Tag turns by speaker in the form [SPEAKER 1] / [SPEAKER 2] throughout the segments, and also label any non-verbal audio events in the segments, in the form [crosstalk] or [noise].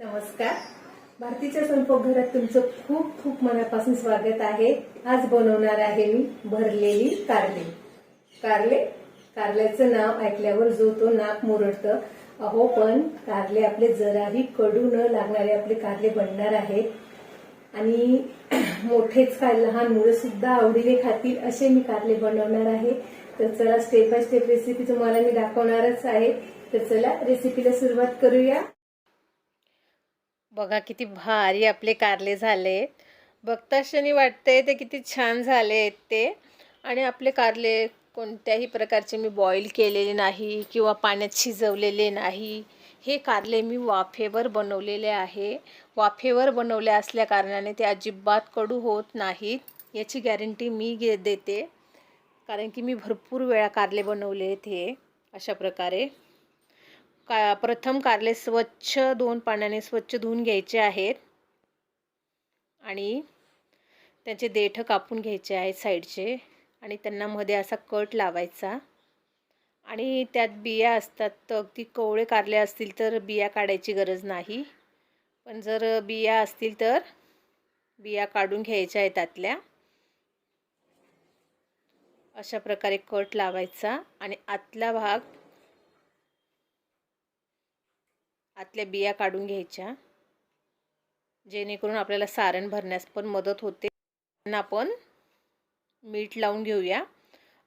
[SPEAKER 1] नमस्कार. भारतीच्या स्वयंपाकघरात तुमचं खूप खूप मनापासून स्वागत आहे. आज बनवणार आहे मी भरलेली कारले. कारले? कारल्याचं नाव ऐकल्यावर जो तो नाक मुरडतं. अहो पण कारले आपले जराही कडू न लागणारे आपले कारले बनणार आहेत. आणि [clears throat] मोठेच काय लहान मुलं सुद्धा आवडीने खातील असे मी कारले बनवणार आहे. तर चला स्टेप बाय स्टेप रेसिपी तुम्हाला मी दाखवणारच आहे. तर चला रेसिपीला सुरुवात करूया.
[SPEAKER 2] बघा किती भारी आपले कारले झाले बघताशनी वाटते ते किती छान झाले आहेत ते. आणि आपले कारले कोणत्याही प्रकारचे मी बॉईल केलेले नाही किंवा पाण्यात शिजवलेले नाही. हे कारले मी वाफेवर बनवलेले आहे. वाफेवर बनवले असल्या कारणाने ते अजिबात कडू होत नाहीत. याची गॅरंटी मी घे देते. कारण की मी भरपूर वेळा कारले बनवले आहेत हे. अशा प्रकारे. का प्रथम कारले स्वच्छ दोन पाण्याने स्वच्छ धुवून घ्यायचे आहेत. आणि त्यांचे देठ कापून घ्यायचे आहेत साईडचे. आणि त्यांना मध्ये असा कट लावायचा. आणि त्यात बिया असतात तर अगदी कवळे कारले असतील तर बिया काढायची गरज नाही. पण जर बिया असतील तर बिया काढून घ्यायच्या आहेत त्यातल्या. अशा प्रकारे कट लावायचा. आणि आतला भाग आतल्या बिया काढून घ्यायच्या. जेणेकरून आपल्याला सारण भरण्यास पण मदत होते. त्यांना आपण मीठ लावून घेऊया.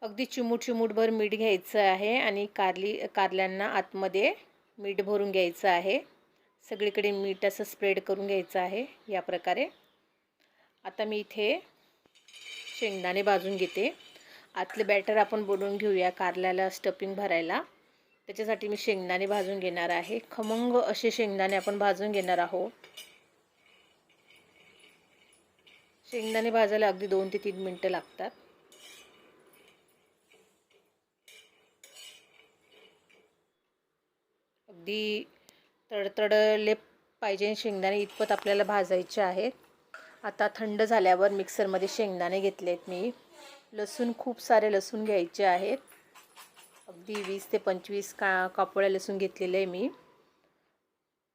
[SPEAKER 2] अगदी चिमूट चिमूटभर मीठ घ्यायचं आहे आणि कारली कारल्यांना आतमध्ये मीठ भरून घ्यायचं आहे. सगळीकडे मीठ असं स्प्रेड करून घ्यायचं आहे या प्रकारे. आता मी इथे शेंगदाणे भाजून घेते. आतले बॅटर आपण बनवून घेऊया कारल्याला स्टफिंग भरायला. त्याच्यासाठी मी शेंगदाणे भाजून घेणार आहे. खमंग असे शेंगदाणे आपण भाजून घेणार आहोत. शेंगदाणे भाजायला अगदी दोन ते तीन मिनटं लागतात. अगदी तडतडले पाहिजे शेंगदाणे इतपत आपल्याला भाजायचे आहेत. आता थंड झाल्यावर मिक्सरमध्ये शेंगदाणे घेतलेत मी. लसूण खूप सारे लसूण घ्यायचे आहेत. अगदी वीस ते पंचवीस का कापोळ्या लसूण घेतलेले आहे मी.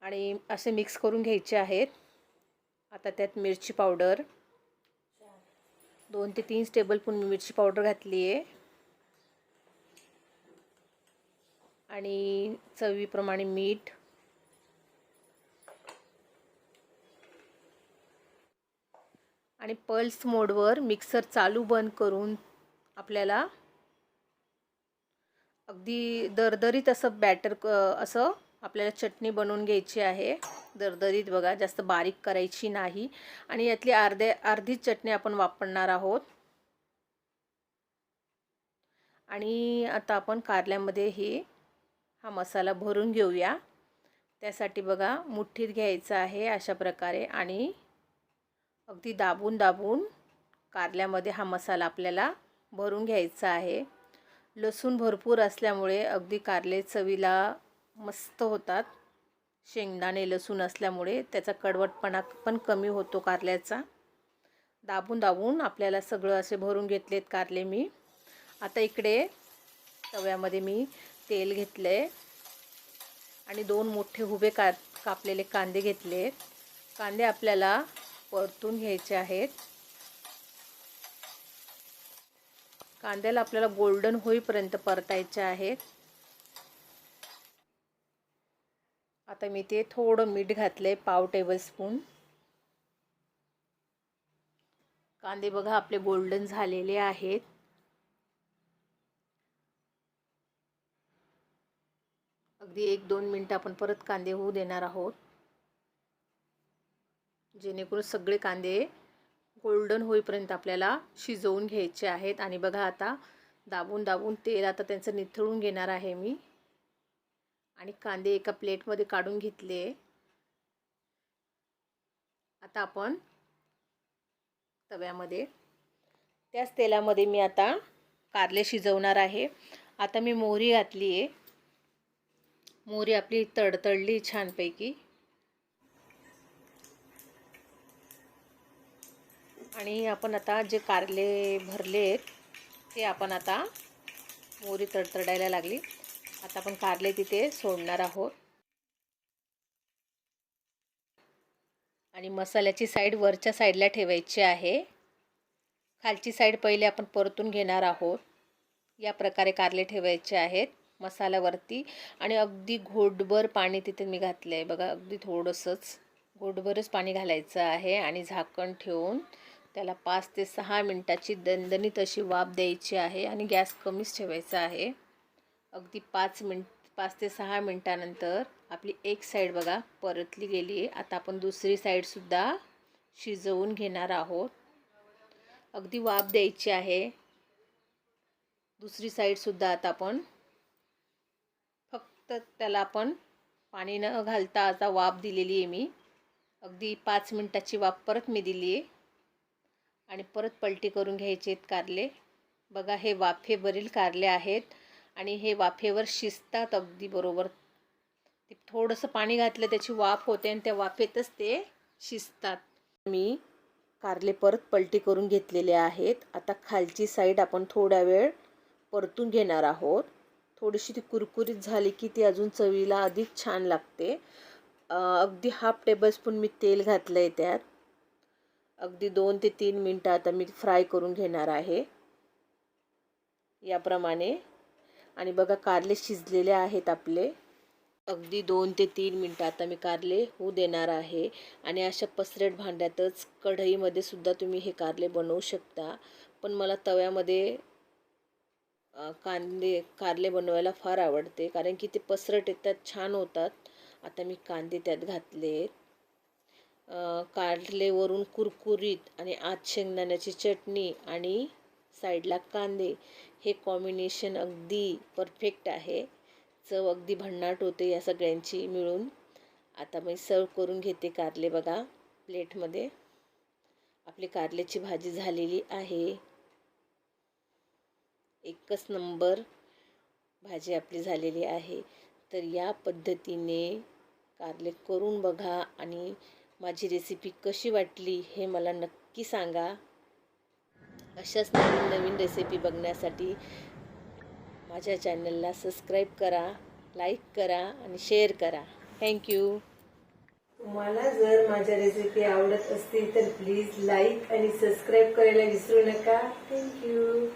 [SPEAKER 2] आणि असे मिक्स करून घ्यायचे आहेत. आता त्यात मिरची पावडर. दोन ते तीन टेबलस्पून मी मिरची पावडर घातली आहे. आणि चवीप्रमाणे मीठ. आणि पल्स मोडवर मिक्सर चालू बंद करून आपल्याला अगदी दरदरीत असं बॅटर क असं आपल्याला चटणी बनवून घ्यायची आहे. दरदरीत बघा जास्त बारीक करायची नाही. आणि यातली अर्धे अर्धीच चटणी आपण वापरणार आहोत. आणि आता आपण कारल्यामध्ये हे हा मसाला भरून घेऊया. त्यासाठी बघा मुठ्ठीत घ्यायचं आहे अशा प्रकारे आणि अगदी दाबून दाबून कारल्यामध्ये हा मसाला आपल्याला भरून घ्यायचा आहे. लसूण भरपूर असल्यामुळे अगदी कारले चवीला मस्त होतात. शेंगदाणे लसूण असल्यामुळे त्याचा कडवटपणा पण कमी होतो कारल्याचा. दाबून दाबून आपल्याला सगळं असे भरून घेतलेत कारले मी. आता इकडे तव्यामध्ये मी तेल घेतले आणि दोन मोठे उभे का कापलेले कांदे घेतले कांदे आपल्याला परतून घ्यायचे आहेत. कांद्याला आपल्याला गोल्डन होईपर्यंत परतायचे आहेत आता मी ते थोडं मीठ घातले पाव टेबल स्पून कांदे बघा आपले गोल्डन झालेले आहेत. अगदी एक दोन मिनटं आपण परत कांदे होऊ देणार आहोत. जेणेकरून सगळे कांदे गोल्डन होईपर्यंत आपल्याला शिजवून घ्यायचे आहेत. आणि बघा आता दाबून दाबून तेल आता त्यांचं निथळून घेणार आहे मी. आणि कांदे एका प्लेटमध्ये काढून घेतले. आता आपण तव्यामध्ये त्याच तेलामध्ये मी आता कारले शिजवणार आहे. आता मी मोहरी घातली आहे मोहरी आपली तडतडली छानपैकी. आणि आपण आता जे कारले भरले आहेत ते आपण आता मोहरी तडतडायला लागली. आता आपण कारले तिथे सोडणार आहोत. आणि मसाल्याची साईड वरच्या साईडला ठेवायची आहे. खालची साईड पहिले आपण परतून घेणार आहोत. या प्रकारे कारले ठेवायचे आहेत मसाल्यावरती. आणि अगदी घोटभर पाणी तिथे मी घातलं आहे बघा अगदी थोडंसंच घोटभरच पाणी घालायचं आहे आणि झाकण ठेवून त्याला पाच ते सहा मिनटाची दणदणीत अशी वाफ द्यायची आहे आणि गॅस कमीच ठेवायचा आहे. अगदी पाच मिनट पाच ते सहा मिनटानंतर आपली एक साईड बघा परतली गेली आहे. आता आपण दुसरी साईडसुद्धा शिजवून घेणार आहोत. अगदी वाफ द्यायची आहे. दुसरी साईडसुद्धा आता आपण फक्त त्याला आपण पाणी न घालता आता वाफ दिलेली आहे मी. अगदी पाच मिनटाची वाफ परत मी दिली आहे. आणि परत पलटी करून घ्यायचे आहेत कारले. बघा हे वाफेवरील कारले आहेत आणि हे वाफेवर शिजतात अगदी बरोबर. ते थोडंसं पाणी घातलं त्याची वाफ होते आणि त्या वाफेतच ते शिजतात. मी कारले परत पलटी करून घेतलेले आहेत. आता खालची साईड आपण थोडा वेळ परतून घेणार आहोत. थोडीशी ती कुरकुरीत झाली की ती अजून चवीला अधिक छान लागते. अगदी हाफ टेबलस्पून मी तेल घातलं आहे त्यात. अगदी दोन ते तीन मिनटं आता मी फ्राय करून घेणार आहे. याप्रमाणे. आणि बघा कारले शिजलेले आहेत आपले. अगदी दोन ते तीन मिनटं आता मी कारले होऊ देणार आहे. आणि अशा पसरट भांड्यातच कढईमध्ये सुद्धा तुम्ही हे कारले बनवू शकता. पण मला तव्यामध्ये कांदे कारले बनवायला फार आवडते. कारण की ते पसरट येतात छान होतात. आता मी कांदे त्यात घातले आहेत कारले वरून कुरकुरीत आणि आत शेंगदाण्याची चटणी आणि साईडला कांदे. हे कॉम्बिनेशन अगदी परफेक्ट आहे. चव अगदी भन्नाट होते या सगळ्यांची मिळून. आता मी सर्व करून घेते कारले बघा प्लेटमध्ये. आपली कारल्याची भाजी झालेली आहे. एकच नंबर भाजी आपली झालेली आहे. तर या पद्धतीने कारले करून बघा आणि माझी रेसिपी कशी वाटली हे मला नक्की सांगा. अशाच नवीन नवीन रेसिपी बघण्यासाठी माझ्या चॅनलला सबस्क्राईब करा लाईक करा आणि शेअर करा. थँक्यू
[SPEAKER 1] तुम्हाला जर माझ्या रेसिपी आवडत असतील तर प्लीज लाईक आणि सबस्क्राईब करायला विसरू नका. थँक्यू